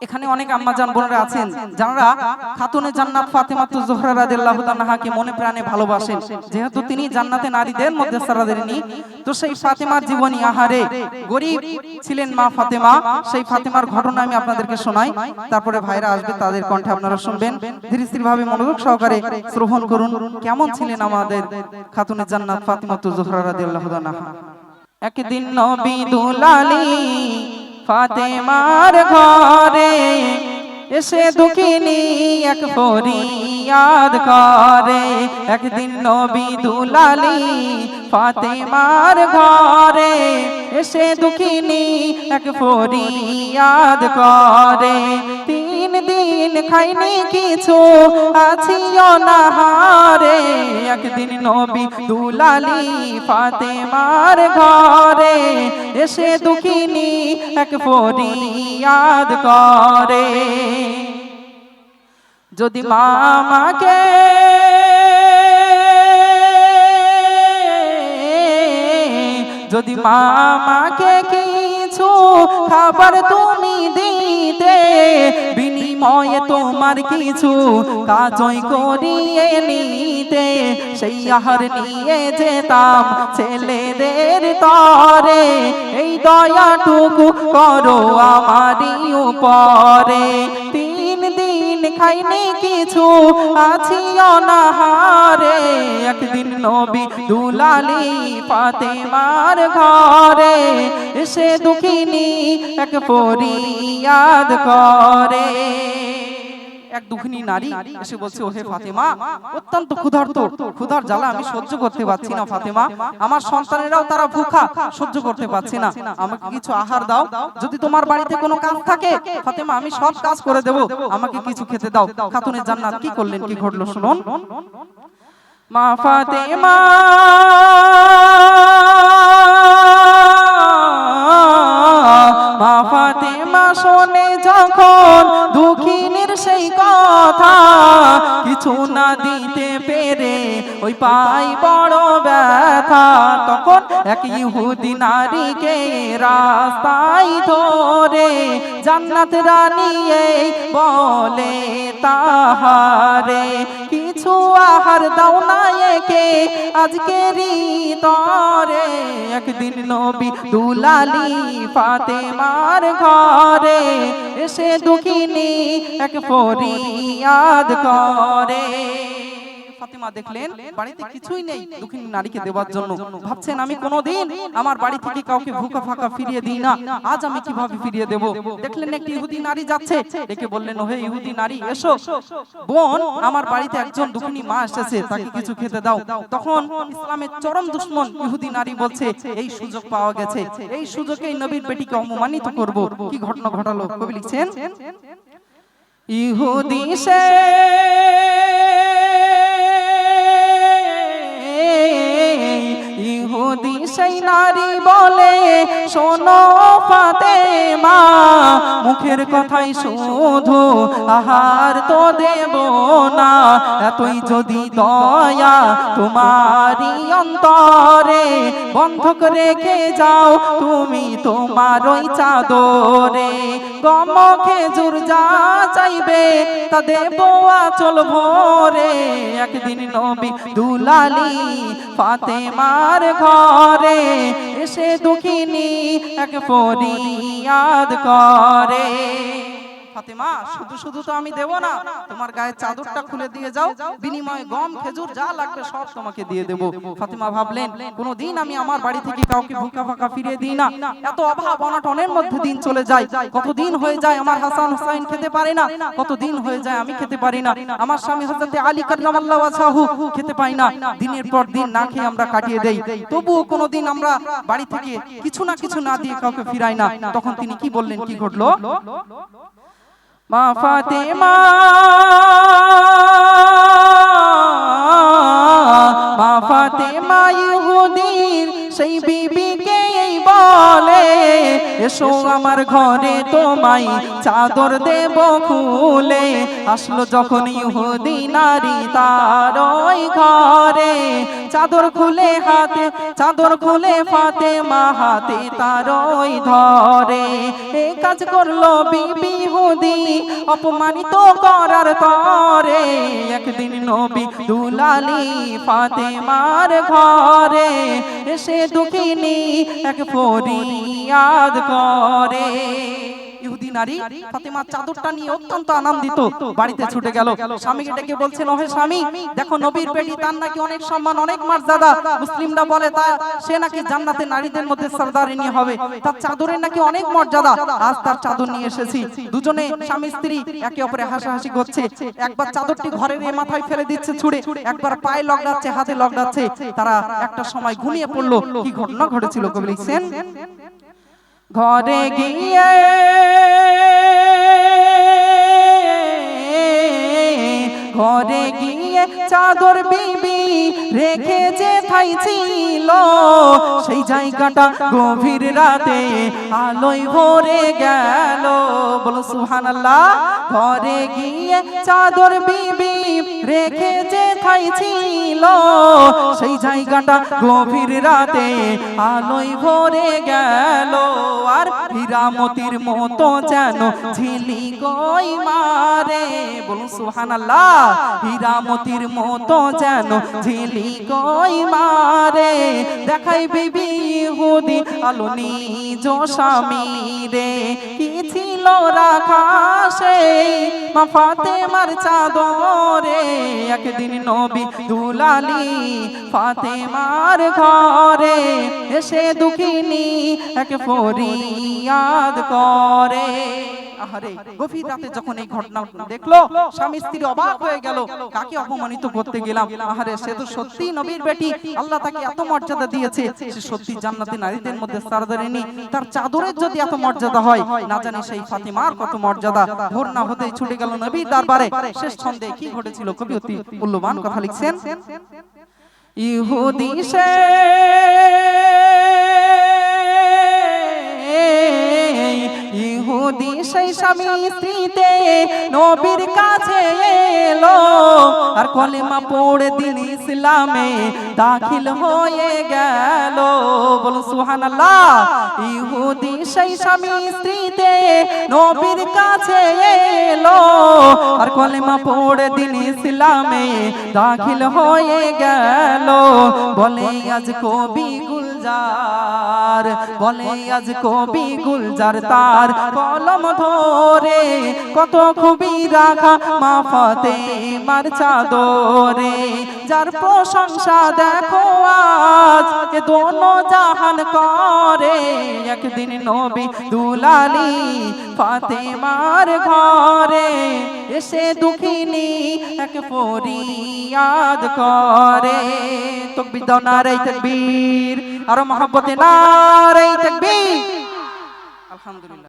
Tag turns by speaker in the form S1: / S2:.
S1: এখানে অনেক আম্মাজান বোনেরা আছেন, যারা খাতুনে জান্নাত ফাতেমা তু জোহরা রাদিয়াল্লাহু তাআলাকে মনে প্রাণে ভালোবাসেন। যেহেতু তিনি জান্নাতে নারীদের মধ্যে সারাদেরনি তো সেই ফাতেমার জীবনী আহারে গরিব ছিলেন মা ফাতেমা, সেই ফাতেমার ঘটনা আমি আপনাদেরকে শোনাই। তারপরে ভাইরা আসবে, তাদের কণ্ঠে আপনারা শুনবেন। ধীরে স্থির ভাবে মনোযোগ সহকারে শ্রবণ করুন, কেমন ছিলেন আমাদের খাতুনে জান্নাত ফাতেমা তু জোহরা রাদিয়াল্লাহু তাআলা একদিন নবী দুলালি ফাতেমার ঘরে এসে দুঃখিনী এক ফরিয়াদ করে। একদিন নবী দুলালি ফাতেমার ঘরে এসে দুঃখিনী এক ফরিয়াদ করে। তিন দিন খাইনি কিছু আছি অনাহারে একদিন নবী দুলালি ফাতেমার ঘরে এসে দুঃখিনী এক ফরিয়াদ করে। যদি মামাকে যদি মামাকে কিছু খাবার তুমি দিতে, বিনিময়ে তোমার কিছু কাজই করিয়ে নিতে, সেই আহার নিয়ে যেতাম ছেলেদের তরে। এই দয়াটুকু করো আমারই উপরে। দিন খাইনি কিছু, আছি অনাহারে। একদিন নবী দুলালি ফাতেমার ঘরে সে দুঃখিনী এক ফরিয়াদ করে। এক দুঃখিনী নারী এসে বলছে ওহে ফাতেমা অত্যন্ত ক্ষুধার্ত ক্ষুধার জ্বালা আমি সহ্য করতে পারছি না ফাতেমা আমার সন্তানেরাও তারা ভুখা সহ্য করতে পারছি না। আমাকে কিছু আহার দাও যদি তোমার বাড়িতে কোনো কাজ থাকে ফাতেমা আমি সব কাজ করে দেব আমাকে কিছু খেতে দাও খাতুনের জান্নাত কি করলেন কি ঘটলো শুনুন। মা ফাতেমা মা ফাতেমা শোনে যখন সেই কথা কিছু না দিতে পেরে ওই পাই বড় ব্যথা। তখন এক ইহুদি নারীকে রাস্তায় ধরে জান্নাত রানিয়ে বলে, তাহারে, কিছু আহার দাও না একে আজকে তরে একদিন নবী দুলালি ফাতেমার ঘরে এসে দুঃখিনী এক ফরিয়াদ করে। ফাতেমা দেখলেন, বাড়িতে কিছুই নেই দুঃখিনী নারীকে দেওয়ার জন্য। ভাবছেন, আমি কোনোদিন আমার বাড়ি থেকে কাউকে ভুকা ফাঁকা ফিরিয়ে দিই না। আজ আমি কীভাবে ফিরিয়ে দেব? দেখলেন, একটি ইহুদি নারী যাচ্ছে। ডেকে বললেন, ওহে ইহুদি নারী, এসো। বোন, আমার বাড়িতে একজন দুঃখিনী মা এসেছে, তাকে কিছু খেতে দাও। তখন ইসলামের চরম দুশ্মন ইহুদি নারী বলছে, এই সুযোগ পাওয়া গেছে। এই সুযোগে নবীর বেটিকে অপমানিত করব। কি ঘটনা ঘটালো? কবি লিখছেন ইহুদি সে সেই নারী বলে, শোনো ফাতেমা, মুখের কথাই শুধু আহার তো দেব না। এতই যদি দয়া তোমারই অন্তরে বন্ধক রেখে যাও, তুমি তোমার ওই চাদরে। গম খেজুর যা চাইবে তা দেব চল ভোরে। একদিন নবী দুলালি ফাতেমার ঘরে এসে দুঃখিনী এক ফরিয়াদ করে ফাতেমা, শুধু শুধু তো আমি দেব না। তোমার গায়ে চাদরটা খুলে দিয়ে যাও। বিনিময়ে গম, খেজুর, যা লাগবে সব তোমাকে দিয়ে দেব। ফাতেমা ভাবলেন, কোনোদিন আমি আমার বাড়ি থেকে কাউকে ভুকা ফাঁকা ফিরিয়ে দিই না। এত অভাব, অনটনের মধ্যে দিন চলে যায়। কতদিন হয়ে যায় আমার হাসান হুসাইন খেতে পারে না। কতদিন হয়ে যায় আমি খেতে পারি না। আমার স্বামী হযরতে আলী কার্রামাল্লাহু ওয়াজহাহু খেতে পাই না। দিনের পর দিন না খেয়ে আমরা কাটিয়ে দেই। তবুও কোনোদিন আমরা বাড়ি থেকে কিছু না কিছু না দিয়ে কাউকে ফিরাই না। তখন তিনি কি বললেন? কি ঘটলো? মা ফাতেমা। সেই বিবিকে এই বলে, এসো আমার ঘরে তোমায় চাদর দেব খুলে। আসলো যখন ইহুদি নারী তার ওই ঘরে। চাদর খুলে হাতে, চাদর খুলে ফাতে মা হাতে তার ওই ধরে। এ কাজ করল বিবি হুদি অপমানিত করার তরে একদিন নবী দুলালি ফাতে মার ঘরে এসে দুঃখিনী এক ফরিয়াদ করে। নারী ফাতেমার চাদরটা নিয়ে অত্যন্ত আনন্দিত। বাড়িতে ছুটে গেল। স্বামীকে ডেকে বলছেন ওহে স্বামী, দেখো নবীর বেটি তার নাকি অনেক সম্মান, অনেক মর্যাদা। মুসলিমরা বলে, তা সে নাকি জান্নাতে নারীদের মধ্যে সর্দারিনী হবে। তার চাদরের নাকি অনেক মর্যাদা। আজ তার চাদর নিয়ে এসেছি। দুজনে স্বামী, স্ত্রী একে অপরে হাসাহাসি করছে। একবার চাদরটি ঘরের মাথায় ফেলে দিচ্ছে ছুড়ে, একবার পায়ে লগড়াচ্ছে হাতে লগড়াচ্ছে তারা একটা সময় ঘুমিয়ে পড়ল। কি ঘটনা ঘটেছিল কবি লিখছেন? ঘরে গিয়ে ঘরে গিয়ে চাদর বিবি রেখে যে ঠাই ছিল। সেই জায়গাটা গভীর রাতে আলোয় ভরে গেল। বলো সুহান আল্লাহ ঘরে গিয়ে চাদর বিবি রেখে যে ঠাই ছিল। সেই জায়গাটা গভীর রাতে আলোয় ভরে গেল। আর হীরামতির মতো যেন ঝিলি গই মারে। বলুন সুহান আল্লাহ হীরামতির মতো যেন ঝিলি গই মারে? দেখাই বিবি হুদি আলো নিজ স্বামী রে কি ছিল রাখা সেই মা ফাতেমার চাদরে। একদিন নবী দুলালি ফাতেমার ঘরে এসে দুঃখিনী এক ফরিয়াদ করে। আহারে গভীর রাতে যখন এই ঘটনা দেখল স্বামী স্ত্রী অবাক হয়ে গেল কাকে অপমানিত করতে গেলাম? আহারে সে তো সত্যি নবীর বেটি আল্লাহ তাকে এত মর্যাদা দিয়েছে সে সত্যি জান্নাতি নারীদের মধ্যে সারদারিনী তার চাদরের যদি এত মর্যাদা হয় না জানি সেই ফাতিমার কত মর্যাদা ভোর না হতেই ছুটে গেল নবীর দরবারে। শেষ ছন্দে কি ঘটেছিল? কবি অতি মূল্যবান কথা লিখছেন ইহুদি সে ইহুদি সেই স্বামী স্ত্রীতে নবীর কাছে এলো। আর কলেমা পড়ে দিন ইসলামে দাখিল হয়ে গেল। বলো সুহানাল্লাহ ইহুদি সেই স্বামী স্ত্রীতে নবীর কাছে এলো। আর কলেমা পড়ে দিন ইসলামে দাখিল হয়ে গেল। বলে, আজ কবি গুলজার, বলে আজ কবি গুলজার তার কলম ধরে, কত খুবই রাখা মা ফতে মার চাদরে। যার প্রশংসা দেখো আজ, এ দোনো জাহান করে। একদিন নবী দুলালি ফাতেমার ঘরে এসে দুঃখিনী এক ফরিয়াদ করে। তকবীর দাও তকবীর। আর মহব্বতে নারে তকবীর। আলহামদুলিল্লাহ।